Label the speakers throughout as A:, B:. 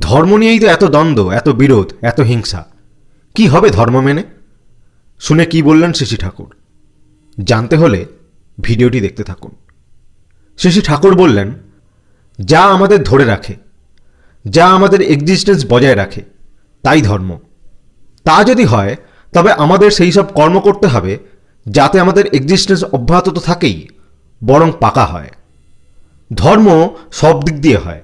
A: ধর্ম নিয়েই তো এত দ্বন্দ্ব, এত বিরোধ, এত হিংসা। কি হবে ধর্ম মেনে? শুনে কি বললেন শিশি ঠাকুর? জানতে হলে ভিডিওটি দেখতে থাকুন। শশী ঠাকুর বললেন, যা আমাদের ধরে রাখে, যা আমাদের এক্সিস্টেন্স বজায় রাখে, তাই ধর্ম। তা যদি হয়, তবে আমাদের সেই সব কর্ম করতে হবে, যাতে আমাদের এক্সিস্টেন্স অব্যাহত তো থাকেই, বরং পাকা হয়। ধর্ম সব দিক দিয়ে হয়।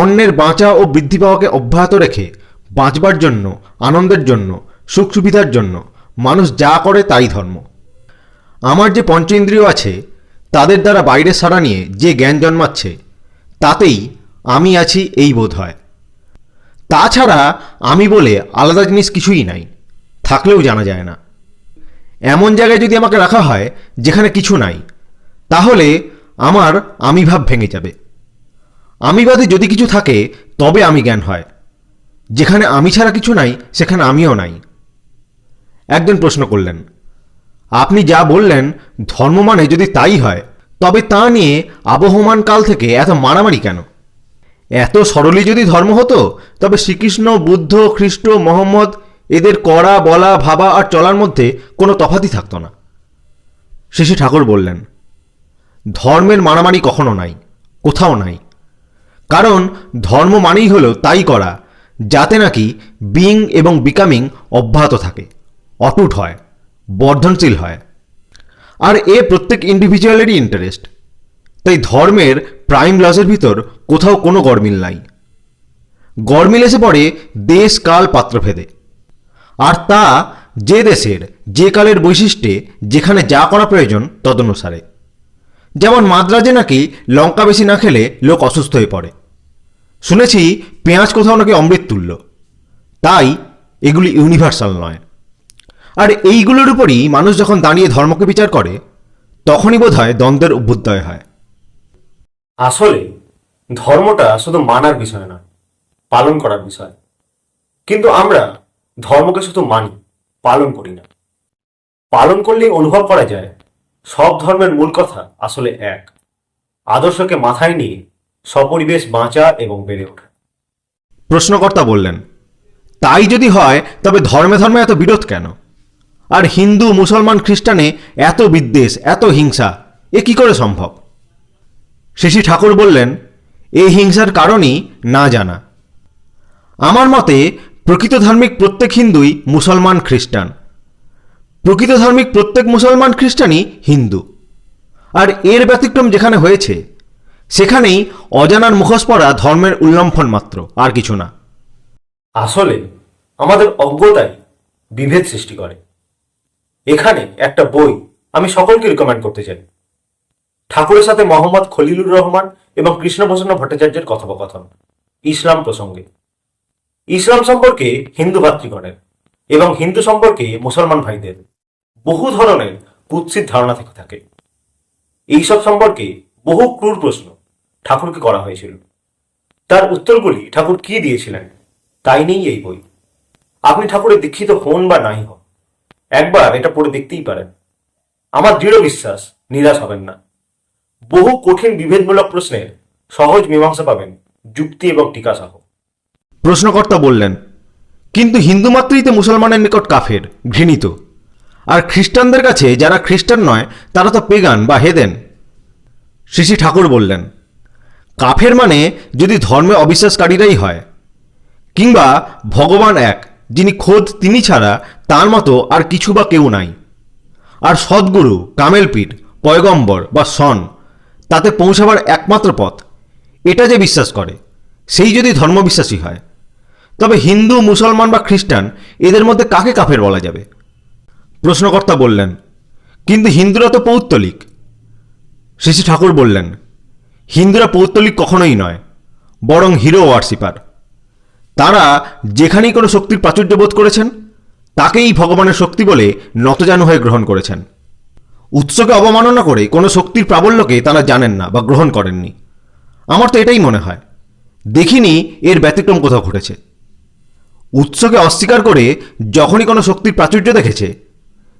A: অন্যের বাঁচা ও বৃদ্ধি পাওয়াকে অব্যাহত রেখে বাঁচবার জন্য, আনন্দের জন্য, সুখ সুবিধার জন্য মানুষ যা করে তাই ধর্ম। আমার যে পঞ্চেন্দ্রিয় আছে, তাদের দ্বারা বাইরে সারা নিয়ে যে জ্ঞান জন্মাচ্ছে, তাতেই আমি আছি এই বোধ হয়। তাছাড়া আমি বলে আলাদা জিনিস কিছুই নাই, থাকলেও জানা যায় না। এমন জায়গায় যদি আমাকে রাখা হয়, যেখানে কিছু নাই, তাহলে আমার আমি ভাব ভেঙে যাবে। আমিবাদে যদি কিছু থাকে, তবে আমি জ্ঞান হয়। যেখানে আমি ছাড়া কিছু নাই, সেখানে আমিও নাই। একজন প্রশ্ন করলেন, আপনি যা বললেন, ধর্ম মানে যদি তাই হয়, তবে তা নিয়ে আবহমান কাল থেকে এত মারামারি কেন? এত সরলই যদি ধর্ম হতো, তবে শ্রীকৃষ্ণ, বুদ্ধ, খ্রিস্ট, মোহাম্মদ, এদের করা, বলা, ভাবা আর চলার মধ্যে কোনো তফাতই থাকতো না। শেষে ঠাকুর বললেন, ধর্মের মারামারি কখনো নাই, কোথাও নাই। কারণ ধর্ম মানেই হলো তাই করা, যাতে নাকি বিং এবং বিকামিং অব্যাহত থাকে, অটুট হয়, বর্ধনশীল হয়। আর এ প্রত্যেক ইন্ডিভিজুয়ালেরই ইন্টারেস্ট তাই ধর্মের প্রাইম লসের ভিতর কোথাও কোনো গরমিল নাই। গরমিল এসে পড়ে দেশ কাল পাত্রভেদে। আর তা যে দেশের, যে কালের বৈশিষ্ট্যে যেখানে যা করা প্রয়োজন তদনুসারে। যেমন মাদ্রাজে নাকি লঙ্কা বেশি না খেলে লোক অসুস্থ হয়ে পড়ে। শুনেছি পেঁয়াজ কোথাও নাকি অমৃত তুল্য। তাই এগুলি ইউনিভার্সাল নয়। আর এইগুলোর উপরই মানুষ যখন দাঁড়িয়ে ধর্মকে বিচার করে, তখনই বোধ হয় দ্বন্দ্বের অভ্যুদয় হয়।
B: আসলে ধর্মটা শুধু মানার বিষয় নয়, পালন করার বিষয়। কিন্তু আমরা ধর্মকে শুধু মানি, পালন করি না। পালন করলেই অনুভব করা যায়, সব ধর্মের মূল কথা আসলে এক। আদর্শকে মাথায় নিয়ে সপরিবেশ বাঁচা এবং বেড়ে ওঠা।
A: প্রশ্নকর্তা বললেন, তাই যদি হয়, তবে ধর্মে ধর্মে এত বিরোধ কেন? আর হিন্দু, মুসলমান, খ্রিস্টানে এত বিদ্বেষ, এত হিংসা, এ কি করে সম্ভব? শেষী ঠাকুর বললেন এই হিংসার কারণই না জানা। আমার মতে, প্রকৃত ধার্মিক প্রত্যেক হিন্দুই মুসলমান, খ্রিস্টান। প্রকৃত ধার্মিক প্রত্যেক মুসলমান, খ্রিস্টানই হিন্দু। আর এর ব্যতিক্রম যেখানে হয়েছে সেখানেই অজানার মুখোশ পড়া ধর্মের উল্লম্ফন মাত্র, আর কিছু না।
B: আসলে আমাদের অজ্ঞতাই বিভেদ সৃষ্টি করে। এখানে একটা বই আমি সকলকে রিকমেন্ড করতে চাই। ঠাকুরের সাথে মোহাম্মদ খলিলুর রহমান এবং কৃষ্ণপ্রসন্ন ভট্টাচার্যের কথোপকথন, ইসলাম প্রসঙ্গে। ইসলাম সম্পর্কে হিন্দু ভাতৃগণের এবং হিন্দু সম্পর্কে মুসলমান ভাইদের বহু ধরনের কুৎসিত ধারণা থেকে থাকে। এইসব সম্পর্কে বহু ক্রূর প্রশ্ন। ঠাকুরকে করা হয়েছিল। তার উত্তরগুলি ঠাকুর কি দিয়েছিলেন, তাই নেই এই বই। আপনি ঠাকুরের দীক্ষিত হন বা নাই হন, একবার এটা পড়ে দেখতেই পারেন। আমার দৃঢ় বিশ্বাস, নিরাশ হবেন না। বহু কঠিন বিভেদমূলক প্রশ্নের সহজ মীমাংসা পাবেন যুক্তি এবং টিকা সহ
A: প্রশ্নকর্তা বললেন, কিন্তু হিন্দু মাত্রই তো মুসলমানের নিকট কাফের, ঘৃণিত। আর খ্রিস্টানদের কাছে যারা খ্রিস্টান নয়, তারা তো পেগান বা হেদেন শ্রী ঠাকুর বললেন কাফের মানে যদি ধর্মে অবিশ্বাসকারীরাই হয়, কিংবা ভগবান এক, যিনি খোদ তিনি ছাড়া, তার মতো আর কিছু বা কেউ নাই। আর সদ্গুরু কামেলপীর পয়গম্বর বা সন, তাতে পৌঁছাবার একমাত্র পথ, এটা যে বিশ্বাস করে, সেই যদি ধর্মবিশ্বাসী হয়। তবে হিন্দু, মুসলমান বা খ্রিস্টান, এদের মধ্যে কাকে কাফের বলা যাবে? প্রশ্নকর্তা বললেন, কিন্তু হিন্দুরা তো পৌত্তলিক। শ্রী ঠাকুর বললেন হিন্দুরা পৌত্তলিক কখনোই নয়, বরং হিরো ওয়ার্সিপার তারা যেখানেই কোনো শক্তির প্রাচুর্য বোধ করেছেন, তাকেই ভগবানের শক্তি বলে নতজানু হয়ে গ্রহণ করেছেন। উৎসকে অবমাননা করে কোনো শক্তির প্রাবল্যকে তারা জানেন না বা গ্রহণ করেননি। আমার তো এটাই মনে হয়, দেখিনি এর ব্যতিক্রম কোথাও ঘটেছে। উৎসকে অস্বীকার করে যখনই কোনো শক্তির প্রাচুর্য দেখেছে,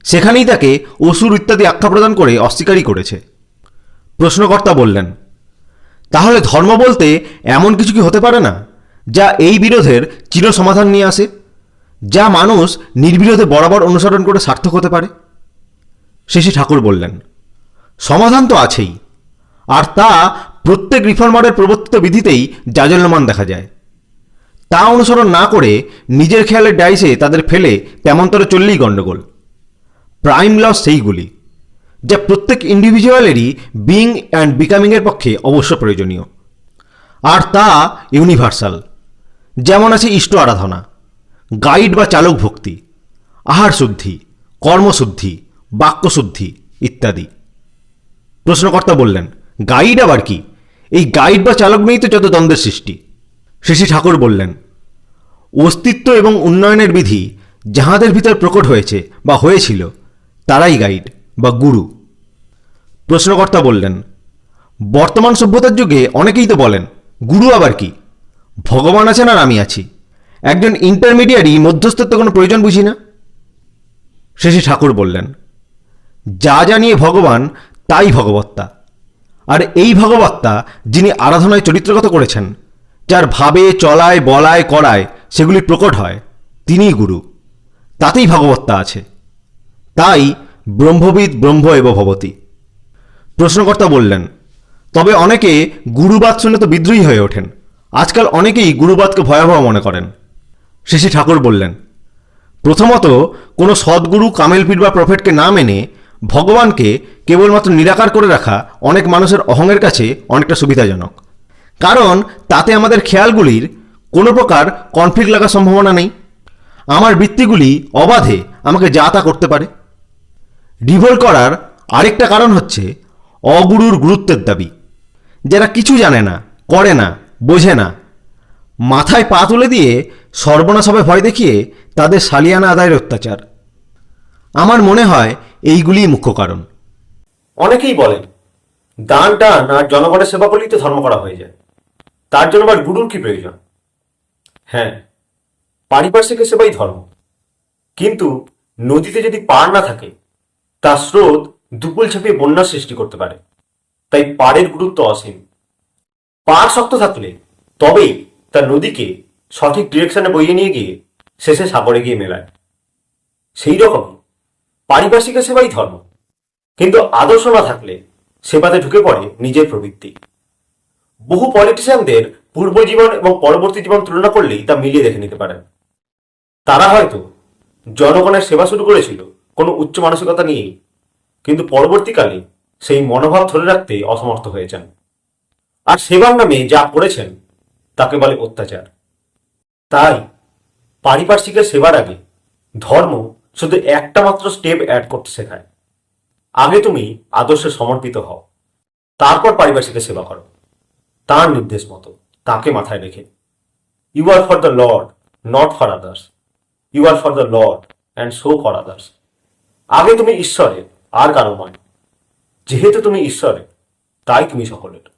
A: সেখানেই তাকে অসুর ইত্যাদি আখ্যা প্রদান করে অস্বীকারই করেছে। প্রশ্নকর্তা বললেন তাহলে ধর্ম বলতে এমন কিছু কি হতে পারে না, যা এই বিরোধের চির সমাধান নিয়ে আসে, যা মানুষ নির্বিরোধে বরাবর অনুসরণ করে সার্থক হতে পারে? শেষে ঠাকুর বললেন, সমাধান তো আছেই, আর তা প্রত্যেক রিফর্মারের প্রবর্তিত বিধিতেই জাজল্যমান দেখা যায়। তা অনুসরণ না করে নিজের খেয়ালের ডাইসে তাদের ফেলে তেমনতরে চললেই গণ্ডগোল। প্রাইম লস সেইগুলি। যা প্রত্যেক ইন্ডিভিজুয়ালেরই বিং অ্যান্ড বিকামিংয়ের পক্ষে অবশ্য প্রয়োজনীয়। আর তা ইউনিভার্সাল যেমন আছে ইষ্ট আরাধনা গাইড বা চালক ভক্তি, আহার শুদ্ধি কর্মশুদ্ধি বাক্যশুদ্ধি ইত্যাদি। প্রশ্নকর্তা বললেন গাইড আবার কি? এই গাইড বা চালক নিয়েই তো যত দ্বন্দ্বের সৃষ্টি। শেষে ঠাকুর বললেন, অস্তিত্ব এবং উন্নয়নের বিধি যাহাদের ভিতর প্রকট হয়েছে বা হয়েছিল, তারাই গাইড বা গুরু। প্রশ্নকর্তা বললেন, বর্তমান সভ্যতার যুগে অনেকেই তো বলেন, গুরু আবার কি? ভগবান আছেন আর আমি আছি। একজন ইন্টারমিডিয়ারি মধ্যস্থত্ব কোনো প্রয়োজন বুঝি না? শেষে ঠাকুর বললেন, যা জানিয়ে ভগবান, তাই ভগবত্তা। আর এই ভগবত্তা যিনি আরাধনায় চরিত্রগত করেছেন, যার ভাবে চলায়, বলায়, করায় সেগুলি প্রকট হয়, তিনিই গুরু। তাতেই ভগবত্তা আছে। তাই ব্রহ্মবিদ ব্রহ্ম এব ভবতী। প্রশ্নকর্তা বললেন, তবে অনেকে গুরুবাদ শুনে তো বিদ্রোহী হয়ে ওঠেন। আজকাল অনেকেই গুরুবাদকে ভয়াবহ মনে করেন। শেষে ঠাকুর বললেন, প্রথমত, কোনো সদ্গুরু কামেলপীর বা প্রফেটকে না মেনে ভগবানকে কেবলমাত্র নিরাকার করে রাখা অনেক মানুষের অহংয়ের কাছে অনেকটা সুবিধাজনক। কারণ, তাতে আমাদের খেয়ালগুলির কোনো প্রকার কনফ্লিক্ট লাগার সম্ভাবনা নেই। আমার বৃত্তিগুলি অবাধে আমাকে যা তা করতে পারে। রিভোল্ট করার আরেকটা কারণ হচ্ছে অগুরুর গুরুত্বের দাবি। যারা কিছু জানে না, করে না, বোঝে না, মাথায় পা তুলে দিয়ে সর্বনাশ হবে ভয় দেখিয়ে তাদের সালিয়ানা আদায়ের অত্যাচার। আমার মনে হয় এইগুলিই মুখ্য কারণ।
B: অনেকেই বলেন, দান টান আর জনগণের সেবা করলেই তো ধর্ম করা হয়ে যায়। তার জন্য আবার গুরুর কি প্রয়োজন? হ্যাঁ পারিপার্শ্বিকের সেবাই ধর্ম। কিন্তু নদীতে যদি পার না থাকে, তার স্রোত দুপুল ছাপিয়ে বন্যার সৃষ্টি করতে পারে। তাই পাড়ের গুরুত্ব অসীম। পাড় শক্ত থাকলে তবেই তার নদীকে সঠিক ডিরেকশনে বইয়ে নিয়ে গিয়ে শেষে সাগরে গিয়ে মেলায়। সেই রকম পারিপার্শ্বিক সেবাই ধর্ম। কিন্তু আদর্শ না থাকলে সেবাতে ঢুকে পড়ে নিজের প্রবৃত্তি। বহু পলিটিশিয়ানদের পূর্ব জীবন এবং পরবর্তী জীবন তুলনা করলেই তা মিলিয়ে দেখে নিতে পারেন। তারা হয়তো জনগণের সেবা শুরু করেছিল, কোনো উচ্চ মানসিকতা নিয়েই। কিন্তু পরবর্তীকালে সেই মনোভাব ধরে রাখতে অসমর্থ হয়েছেন। আর সেবার নামে যা করেছেন, তাকে বলে অত্যাচার। তাই পারিপার্শ্বিকের সেবার আগে ধর্ম শুধু একটা মাত্র স্টেপ অ্যাড করতে শেখায়। আগে তুমি আদর্শে সমর্পিত হও, তারপর পারিপার্শ্বিকের সেবা করো। তার নির্দেশ মতো, তাকে মাথায় রেখে। You are for the lord not for others you are for the lord and show for others আগে তুমি ঈশ্বরের আর কারও নয়। যেহেতু তুমি ঈশ্বরে তাই তুমি সকলের।